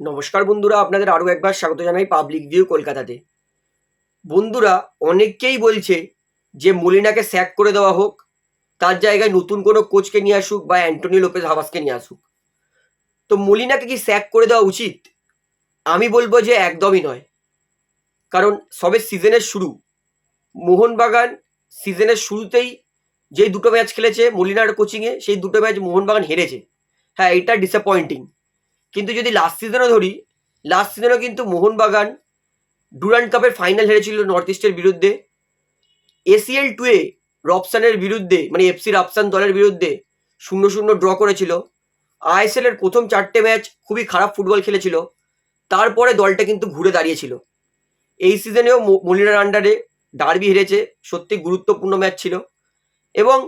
নমস্কার বন্ধুরা, আপনাদের আরও একবার স্বাগত জানাই পাবলিক ভিউ কলকাতাতে। বন্ধুরা অনেকেই বলছে যে মলিনাকে স্যাক করে দেওয়া হোক, তার জায়গায় নতুন কোনো কোচকে নিয়ে আসুক বা অ্যান্টনি লোপেজ হাবাসকে নিয়ে আসুক। তো মলিনাকে কি স্যাক করে দেওয়া উচিত? আমি বলব যে একদমই নয়। কারণ সবে সিজনের শুরু, মোহনবাগান সিজনের শুরুতেই যেই দুটো ম্যাচ খেলেছে মলিনার কোচিংয়ে সেই দুটো ম্যাচ মোহনবাগান হেরেছে। হ্যাঁ এটা ডিসঅ্যাপয়েন্টিং কিন্তু যদি লাস্ট সিজনও ধরি লাস্ট সিজনও কিন্তু মোহনবাগান ডুরান্ড কাপের ফাইনাল হেরেছিল নর্থ ইস্টের বিরুদ্ধে। এসিএল টুয়ে রপসানের বিরুদ্ধে মানে এফসি রাপসান দলের বিরুদ্ধে শূন্য শূন্য ড্র করেছিল। আইএসএল এর প্রথম চারটে ম্যাচ খুবই খারাপ ফুটবল খেলেছিল। তারপরে দলটা কিন্তু ঘুরে দাঁড়িয়েছিল। এই সিজনেও মলিনার আন্ডারে ডার্বি হেরেছে, সত্যি গুরুত্বপূর্ণ ম্যাচ ছিল। এবং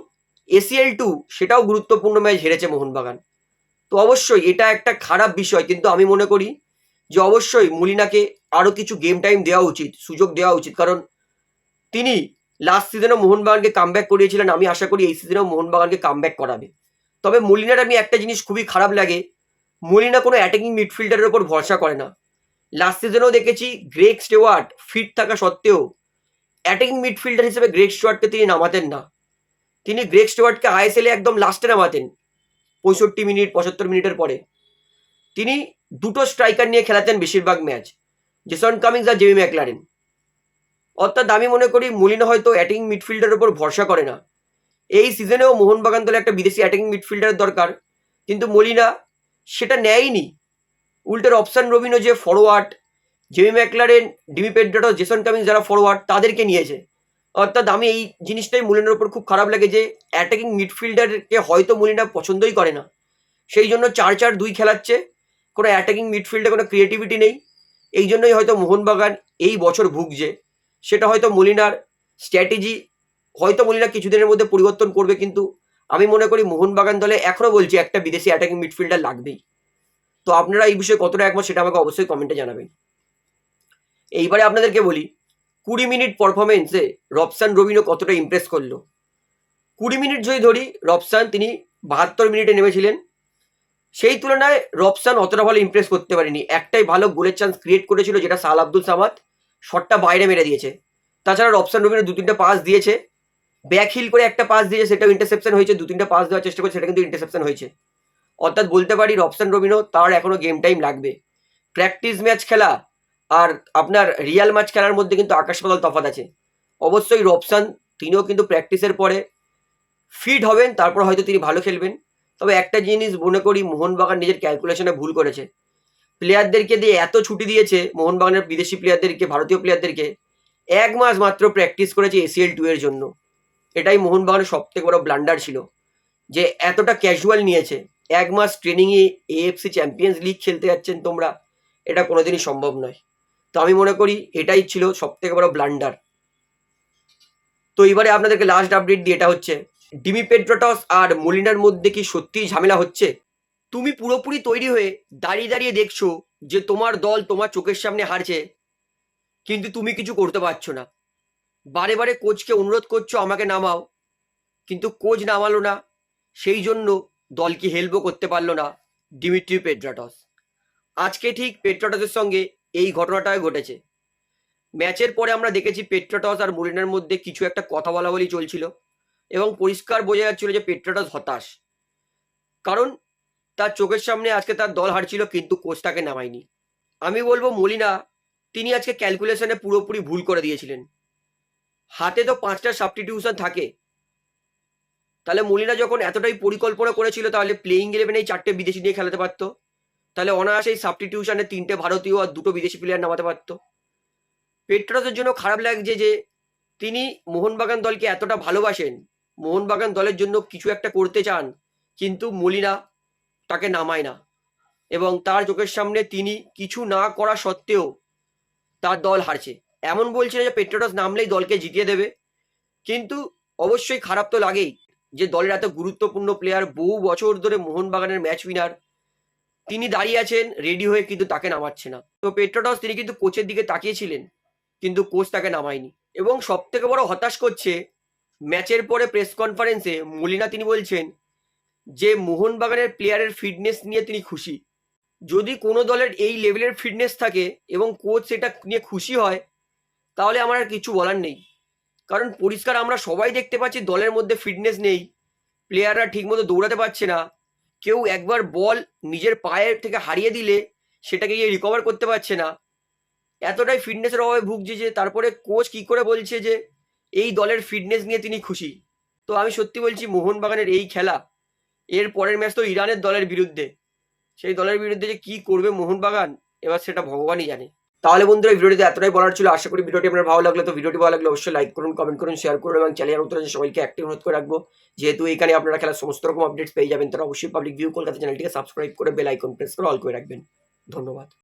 এসিএল টু সেটাও গুরুত্বপূর্ণ ম্যাচ হেরেছে মোহনবাগান। তো অবশ্যই এটা একটা খারাপ বিষয়, কিন্তু আমি মনে করি যে অবশ্যই মুলিনাকে আরও কিছু গেম টাইম দেওয়া উচিত, সুযোগ দেওয়া উচিত। কারণ তিনি লাস্ট সিজনেও মোহনবাগানকে কামব্যাক করিয়েছিলেন, আমি আশা করি এই সিজনেও মোহনবাগানকে কামব্যাক করাবে। তবে মলিনার আমি একটা জিনিস খুবই খারাপ লাগে, মলিনা কোনো অ্যাটাকিং মিডফিল্ডারের ওপর ভরসা করে না। লাস্ট সিজনেও দেখেছি গ্রেক স্টেওয়ার্ট ফিট থাকা সত্ত্বেও অ্যাটাকিং মিডফিল্ডার হিসেবে গ্রেক স্টেওয়ার্টকে তিনি নামাতেন না। তিনি গ্রেক স্টেওয়ার্টকে আইএসএলে একদম লাস্টে নামাতেন। পঁয়ষট্টি মিনিট, পঁচাত্তর মিনিটের পরে। তিনি দুটো স্ট্রাইকার নিয়ে খেলাতেন বেশিরভাগ ম্যাচ জেসন কামিংস আর জেমি ম্যাকলারেন অর্থাৎ আমি মনে করি মুলিনা হয়তো অ্যাটিং মিডফিল্ডারের উপর ভরসা করে না। এই সিজনেও মোহনবাগান দলে একটা বিদেশি অ্যাটাকিং মিডফিল্ডারের দরকার, কিন্তু মলিনা সেটা নেয়নি উল্টের অপশান রবিনো যে forward Jamie Maclaren Dimi Petratos Jason Cummings যারা ফরওয়ার্ড তাদেরকে নিয়েছে। অর্থাৎ আমি এই জিনিসটাই মুলিনার উপর খুব খারাপ লাগে যে অ্যাটাকিং মিডফিল্ডারকে হয়তো মুলিনা পছন্দই করে না। সেই জন্য চার চার দুই খেলাচ্ছে, কোনো অ্যাটাকিং মিডফিল্ডে কোনো ক্রিয়েটিভিটি নেই। এই জন্যই হয়তো মোহনবাগান এই বছর ভুগছে। সেটা হয়তো মলিনার স্ট্র্যাটেজি হয়তো মলিনা কিছুদিনের মধ্যে পরিবর্তন করবে, কিন্তু আমি মনে করি মোহনবাগান দলে এখনও বলছি একটা বিদেশি অ্যাটাকিং মিডফিল্ডার লাগবেই। তো আপনারা এই বিষয়ে কতটা একমত সেটা আমাকে অবশ্যই কমেন্টে জানাবেন। এইবারে আপনাদেরকে বলি কুড়ি মিনিট পারফরমেন্সে রবসান রবিনো কতটা ইমপ্রেস করল? কুড়ি মিনিট যদি ধরি রবসান তিনি বাহাত্তর মিনিটে নেমেছিলেন। সেই তুলনায় রবসান অতটা ভালো ইমপ্রেস করতে পারেনি। একটাই ভালো গোলের চান্স ক্রিয়েট করেছিল যেটা সাল আব্দুল সামাদ শটটা বাইরে মেরে দিয়েছে। তাছাড়া রবসান রবিনো দু তিনটা পাস দিয়েছে। ব্যাক হিল করে একটা পাস দিয়েছে, সেটাও ইন্টারসেপশন হয়েছে। দু তিনটা পাস দেওয়ার চেষ্টা করছে, সেটা কিন্তু ইন্টারসেপশন হয়েছে। অর্থাৎ বলতে পারি রবসান রবিনো তার এখনও গেম টাইম লাগবে। প্র্যাকটিস ম্যাচ খেলা আর আপনার রিয়াল ম্যাচ খেলার মধ্যে কিন্তু আকাশ পাতাল তফাৎ আছে। অবশ্যই রবসান তিনিও কিন্তু প্র্যাকটিসের পরে ফিট হবেন, তারপর হয়তো তিনি ভালো খেলবেন। তবে একটা জিনিস মনে করি মোহনবাগান নিজের ক্যালকুলেশনে ভুল করেছে। প্লেয়ারদেরকে দিয়ে এত ছুটি দিয়েছে মোহনবাগানের বিদেশি প্লেয়ারদেরকে, ভারতীয় প্লেয়ারদেরকে, এক মাস মাত্র প্র্যাকটিস করেছে এসিএল টু এর জন্য। এটাই মোহনবাগানের সব থেকে বড় ব্লান্ডার ছিল, যে এতটা ক্যাজুয়াল নিয়েছে। এক মাস ট্রেনিংয়ে এএফসি চ্যাম্পিয়ন্স লিগ খেলতে যাচ্ছেন তোমরা, এটা কোনোদিনই সম্ভব নয়। তো আমি মনে করি এটাই ছিল সব থেকে বড় ব্লান্ডার তো এবারে আপনাদেরকে লাস্ট আপডেট দিয়ে এটা হচ্ছে, ডিমি পেড্রোটস আর মলিনার মধ্যে কি সত্যিই ঝামেলা হচ্ছে? তুমি পুরোপুরি তৈরি হয়ে দাঁড়িয়ে দাঁড়িয়ে দেখছ যে তোমার দল তোমার চোখের সামনে হারছে, কিন্তু তুমি কিছু করতে পারছ না। বারে বারে কোচকে অনুরোধ করছ, আমাকে নামাও, কিন্তু কোচ নামালো না, সেই জন্য দলকে হেল্পও করতে পারল না ডিমিট্রি পেড্রাটস আজকে ঠিক পেট্রাটসের সঙ্গে এই ঘটনাটাই ঘটেছে। ম্যাচের পরে আমরা দেখেছি পেট্রাটস আর মরিনার মধ্যে কিছু একটা কথা বলা বলি চলছিল এবং পরিষ্কার বোঝা যাচ্ছিল যে পেট্রাটস হতাশ। কারণ তার চোখের সামনে আজকে তার দল হারছিল কিন্তু কোচ তাকে নামায়নি। আমি বলব মলিনা, তিনি আজকে ক্যালকুলেশনে পুরোপুরি ভুল করে দিয়েছিলেন। হাতে তো পাঁচটা সাবস্টিটিউশন থাকে। তাহলে মলিনা যখন এতটাই পরিকল্পনা করেছিল তাহলে প্লেইং ইলেভেনে এই চারটে বিদেশি নিয়ে খেলাতে পারতো। তাহলে অনায়াসেই সাবস্টিটিউশনে তিনটে ভারতীয় আর দুটো বিদেশি প্লেয়ার নামাতে পারতো। পেট্রাসের জন্য খারাপ লাগছে যে, তিনি মোহনবাগান দলকে এতটা ভালোবাসেন, মোহনবাগান দলের জন্য কিছু একটা করতে চান, কিন্তু মলিনা তাকে নামায় না। এবং তার চোখের সামনে তিনি কিছু না করা সত্ত্বেও তার দল হারছে। এমন বলছে যে পেট্রাটস নামলেই দলকে জিতিয়ে দেবে। কিন্তু অবশ্যই খারাপ তো লাগেই যে, দলের এত গুরুত্বপূর্ণ প্লেয়ার বহু বছর ধরে মোহনবাগানের ম্যাচ উইনার তিনি দাঁড়িয়ে আছেন রেডি হয়ে কিন্তু তাকে নামাচ্ছে না। তো পেট্রোটস তিনি কিন্তু কোচের দিকে তাকিয়েছিলেন, কিন্তু কোচ তাকে নামায়নি। এবং সব থেকে বড় হতাশ করছে, ম্যাচের পরে প্রেস কনফারেন্সে মলিনা তিনি বলছেন যে, মোহনবাগানের প্লেয়ারের ফিটনেস নিয়ে তিনি খুশি। যদি কোনো দলের এই লেভেলের ফিটনেস থাকে এবং কোচ সেটা নিয়ে খুশি হয়, তাহলে আমার আর কিছু বলার নেই। কারণ পরিষ্কার আমরা সবাই দেখতে পাচ্ছি দলের মধ্যে ফিটনেস নেই প্লেয়াররা ঠিকমতো দৌড়াতে পারছে না কেউ একবার বল নিজের পায়ের থেকে হারিয়ে দিলে সেটাকে গিয়ে রিকভার করতে পারছে না। এতটাই ফিটনেসের অভাবে ভুগছে যে তারপরে কোচ কি করে বলছে যে এই দলের ফিটনেস নিয়ে তিনি খুশি? তো আমি সত্যি বলছি, মোহনবাগানের এই খেলা, এর পরের ম্যাচ তো ইরানের দলের বিরুদ্ধে। সেই দলের বিরুদ্ধে যে কি করবে মোহনবাগান, এবার সেটা ভগবানই জানে। তাহলে বন্ধুরা ভিডিওটিতে এতটাই বলার ছিল। আশা করি ভিডিওটি আপনার ভালো লাগল। তো ভিডিওটি ভালো লাগল অবশ্যই লাইক করুন কমেন্ট করুন শেয়ার করুন এবং চ্যানেলের উত্তর সবাইকে অ্যাক্টিভ অনুরোধ করে রাখব। যেহেতু এখানে আপনারা খেলার সমস্ত রকম আপডেটস পেয়ে যাবেন তারা অবশ্যই পাবলিক ভিউ কলকাতা চ্যানেলটিকে সাবস্ক্রাইব করে বেল আইকন প্রেস করে অল করে রাখবেন। ধন্যবাদ।